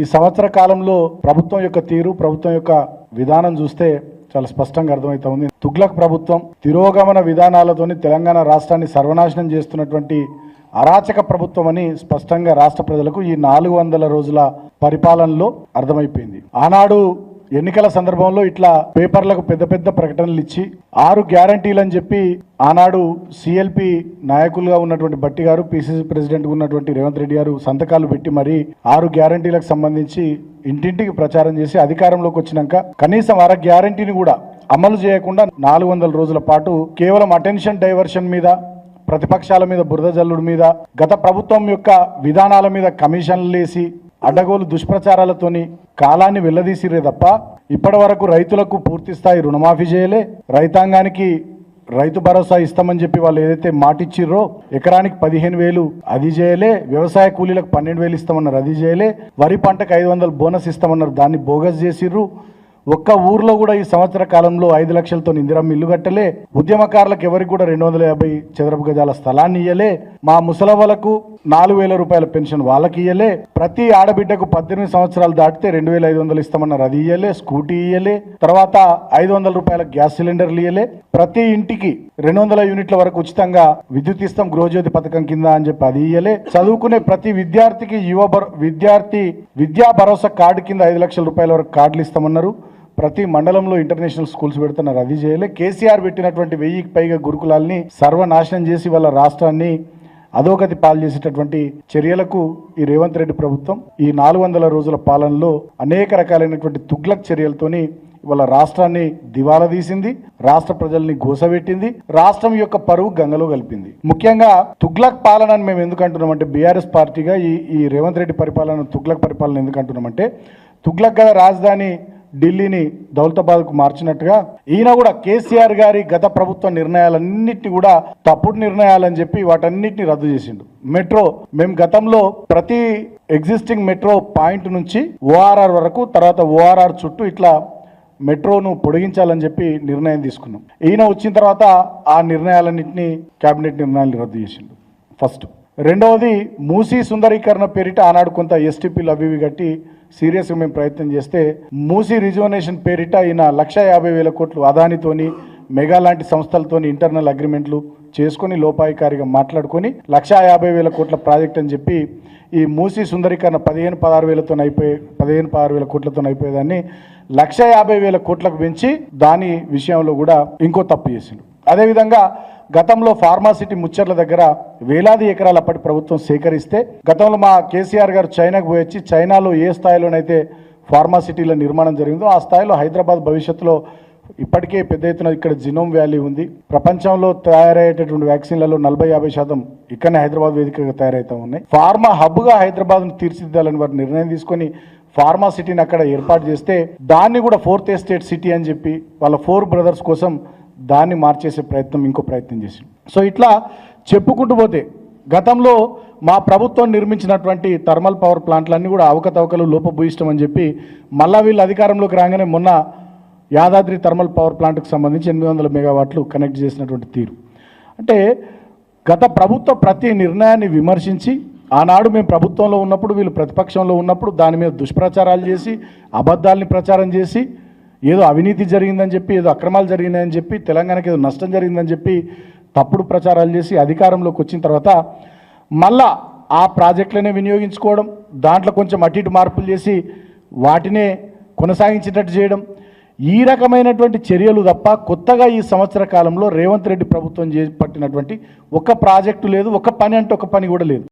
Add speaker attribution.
Speaker 1: ఈ సంవత్సర కాలంలో ప్రభుత్వం యొక్క తీరు ప్రభుత్వం యొక్క విధానం చూస్తే చాలా స్పష్టంగా అర్థమవుతా ఉంది తుగ్లక్ ప్రభుత్వం తిరోగమన విధానాలతోని తెలంగాణ రాష్ట్రాన్ని సర్వనాశనం చేస్తున్నటువంటి అరాచక ప్రభుత్వం అని స్పష్టంగా రాష్ట్ర ప్రజలకు ఈ నాలుగు వందల రోజుల పరిపాలనలో అర్థమైపోయింది. ఆనాడు ఎన్నికల సందర్భంలో ఇట్లా పేపర్లకు పెద్ద పెద్ద ప్రకటనలు ఇచ్చి ఆరు గ్యారంటీలు అని చెప్పి ఆనాడు సిఎల్పి నాయకులుగా ఉన్నటువంటి బట్టి గారు పిసిసి ప్రెసిడెంట్ ఉన్నటువంటి రేవంత్ రెడ్డి గారు సంతకాలు పెట్టి మరి ఆరు గ్యారంటీలకు సంబంధించి ఇంటింటికి ప్రచారం చేసి అధికారంలోకి వచ్చినాక కనీసం అర గ్యారంటీని కూడా అమలు చేయకుండా నాలుగు వందల రోజుల పాటు కేవలం అటెన్షన్ డైవర్షన్ మీద ప్రతిపక్షాల మీద బురద జల్లుడు మీద గత ప్రభుత్వం యొక్క విధానాల మీద కమిషన్లు వేసి అడ్డగోలు దుష్ప్రచారాలతోని కాలాన్ని వెళ్ళదీసిరే తప్ప ఇప్పటి వరకు రైతులకు పూర్తి స్థాయి రుణమాఫీ చేయలే. రైతాంగానికి రైతు భరోసా ఇస్తామని చెప్పి వాళ్ళు ఏదైతే మాటిచ్చిర్రో ఎకరానికి పదిహేను వేలు అది చేయలే వ్యవసాయ కూలీలకు పన్నెండు వేలు ఇస్తామన్నారు అది చేయలే వరి పంటకు ఐదు వందలు బోనస్ ఇస్తామన్నారు దాన్ని బోగస్ చేసిర్రు. ఒక్క ఊర్లో కూడా ఈ సంవత్సర కాలంలో ఐదు లక్షలతో ఇందిరమ్మ ఇల్లు కట్టలే. ఉద్యమకారులకు ఎవరికి కూడా రెండు వందల యాభై చదరపు గజాల స్థలాన్ని ఇయ్యలే. మా ముసలవలకు నాలుగు వేల రూపాయల పెన్షన్ వాళ్ళకి ఇయ్యలే. ప్రతి ఆడబిడ్డకు పద్దెనిమిది సంవత్సరాలు దాటితే రెండు వేల ఐదు వందలు ఇస్తామన్నారు అది ఇయ్యలే. స్కూటీ ఇయ్యలే. తర్వాత ఐదు వందల రూపాయల గ్యాస్ సిలిండర్లు ఇయ్యలే. ప్రతి ఇంటికి రెండు వందల యూనిట్ల వరకు ఉచితంగా విద్యుత్ ఇస్తాం గృహజ్యోతి పథకం కింద అని చెప్పి అది ఇయ్యలే. చదువుకునే ప్రతి విద్యార్థికి యువ విద్యార్థి విద్యా భరోసా కార్డు కింద ఐదు లక్షల రూపాయల వరకు కార్డులు ఇస్తామన్నారు. ప్రతి మండలంలో ఇంటర్నేషనల్ స్కూల్స్ పెడుతున్నారు. అది చేయలే. కేసీఆర్ పెట్టినటువంటి వెయ్యికి పైగా గురుకులాల్ని సర్వనాశనం చేసి వాళ్ళ రాష్ట్రాన్ని అధోగతి పాలు చేసేటటువంటి చర్యలకు ఈ రేవంత్ రెడ్డి ప్రభుత్వం ఈ నాలుగు వందల రోజుల పాలనలో అనేక రకాలైనటువంటి తుగ్లక్ చర్యలతోని వాళ్ళ రాష్ట్రాన్ని దివాలా తీసింది రాష్ట్ర ప్రజల్ని గోసబెట్టింది రాష్ట్రం యొక్క పరువు గంగలో కలిపింది. ముఖ్యంగా తుగ్లక్ పాలన అని మేము ఎందుకు అంటున్నామంటే బీఆర్ఎస్ పార్టీగా ఈ ఈ రేవంత్ రెడ్డి పరిపాలన తుగ్లక్ పరిపాలన ఎందుకు అంటున్నామంటే తుగ్లక్ గల రాజధాని ఢిల్లీని దౌలతాబాద్కు మార్చినట్టుగా ఈయన కూడా కేసీఆర్ గారి గత ప్రభుత్వ నిర్ణయాలన్నింటినీ కూడా తప్పుడు నిర్ణయాలని చెప్పి వాటన్నిటిని రద్దు చేసిండు. మెట్రో మేము గతంలో ప్రతి ఎగ్జిస్టింగ్ మెట్రో పాయింట్ నుంచి ఓఆర్ఆర్ వరకు తర్వాత ఓఆర్ఆర్ చుట్టూ ఇట్లా మెట్రోను పొడిగించాలని చెప్పి నిర్ణయం తీసుకున్నాం. ఈయన వచ్చిన తర్వాత ఆ నిర్ణయాలన్నింటినీ కేబినెట్ నిర్ణయాలు రద్దు చేసిండు. ఫస్ట్. రెండవది మూసీ సుందరీకరణ పేరిట ఆనాడు కొంత ఎస్టీపీలు అవి ఇవి కట్టి సీరియస్గా మేము ప్రయత్నం చేస్తే మూసీ రిజర్వనేషన్ పేరిట ఈయన లక్ష యాభై వేల కోట్లు అదానితోని మెగా లాంటి సంస్థలతోని ఇంటర్నల్ అగ్రిమెంట్లు చేసుకొని లోపాయికారిగా మాట్లాడుకొని లక్ష యాభై వేల కోట్ల ప్రాజెక్ట్ అని చెప్పి ఈ మూసీ సుందరీకరణ పదిహేను పదహారు వేలతో అయిపోయే పదిహేను పదహారు వేల కోట్లతో అయిపోయేదాన్ని లక్ష యాభై వేల కోట్లకు పెంచి దాని విషయంలో కూడా ఇంకో తప్పు చేసిండు. అదేవిధంగా గతంలో ఫార్మాసిటీ ముచ్చర్ల దగ్గర వేలాది ఎకరాలు అప్పటి ప్రభుత్వం సేకరిస్తే గతంలో మా కేసీఆర్ గారు చైనాకు పోయి వచ్చి చైనాలో ఏ స్థాయిలోనైతే ఫార్మాసిటీల నిర్మాణం జరిగిందో ఆ స్థాయిలో హైదరాబాద్ భవిష్యత్తులో ఇప్పటికే పెద్ద ఎత్తున ఇక్కడ జినోమ్ వ్యాలీ ఉంది. ప్రపంచంలో తయారయ్యేటటువంటి వ్యాక్సిన్లలో నలభై యాభై శాతం ఇక్కడనే హైదరాబాద్ వేదికగా తయారవుతా ఉన్నాయి. ఫార్మా హబ్గా హైదరాబాద్ను తీర్చిదిద్దాలని వారు నిర్ణయం తీసుకొని ఫార్మా సిటీని అక్కడ ఏర్పాటు చేస్తే దాన్ని కూడా ఫోర్త్ ఎస్టేట్ సిటీ అని చెప్పి వాళ్ళ ఫోర్ బ్రదర్స్ కోసం దాన్ని మార్చేసే ప్రయత్నం ఇంకో ప్రయత్నం చేసి సో ఇట్లా చెప్పుకుంటూ పోతే గతంలో మా ప్రభుత్వం నిర్మించినటువంటి థర్మల్ పవర్ ప్లాంట్లన్నీ కూడా అవకతవకలు లోపభూయిష్టం అని చెప్పి మళ్ళా వీళ్ళు అధికారంలోకి రాగానే మొన్న యాదాద్రి థర్మల్ పవర్ ప్లాంట్కి సంబంధించి ఎనిమిది వందల మెగావాట్లు కనెక్ట్ చేసినటువంటి తీరు. అంటే గత ప్రభుత్వ ప్రతి నిర్ణయాన్ని విమర్శించి ఆనాడు మేము ప్రభుత్వంలో ఉన్నప్పుడు వీళ్ళు ప్రతిపక్షంలో ఉన్నప్పుడు దాని మీద దుష్ప్రచారాలు చేసి అబద్ధాలని ప్రచారం చేసి ఏదో అవినీతి జరిగిందని చెప్పి ఏదో అక్రమాలు జరిగినాయని చెప్పి తెలంగాణకి ఏదో నష్టం జరిగిందని చెప్పి తప్పుడు ప్రచారాలు చేసి అధికారంలోకి వచ్చిన తర్వాత మళ్ళా ఆ ప్రాజెక్టులనే వినియోగించుకోవడం దాంట్లో కొంచెం అటు ఇటు మార్పులు చేసి వాటినే కొనసాగించేటట్టు చేయడం ఈ రకమైనటువంటి చర్యలు తప్ప కొత్తగా ఈ సంవత్సర కాలంలో రేవంత్ రెడ్డి ప్రభుత్వం చేపట్టినటువంటి ఒక ప్రాజెక్టు లేదు ఒక పని అంటే ఒక పని కూడా లేదు.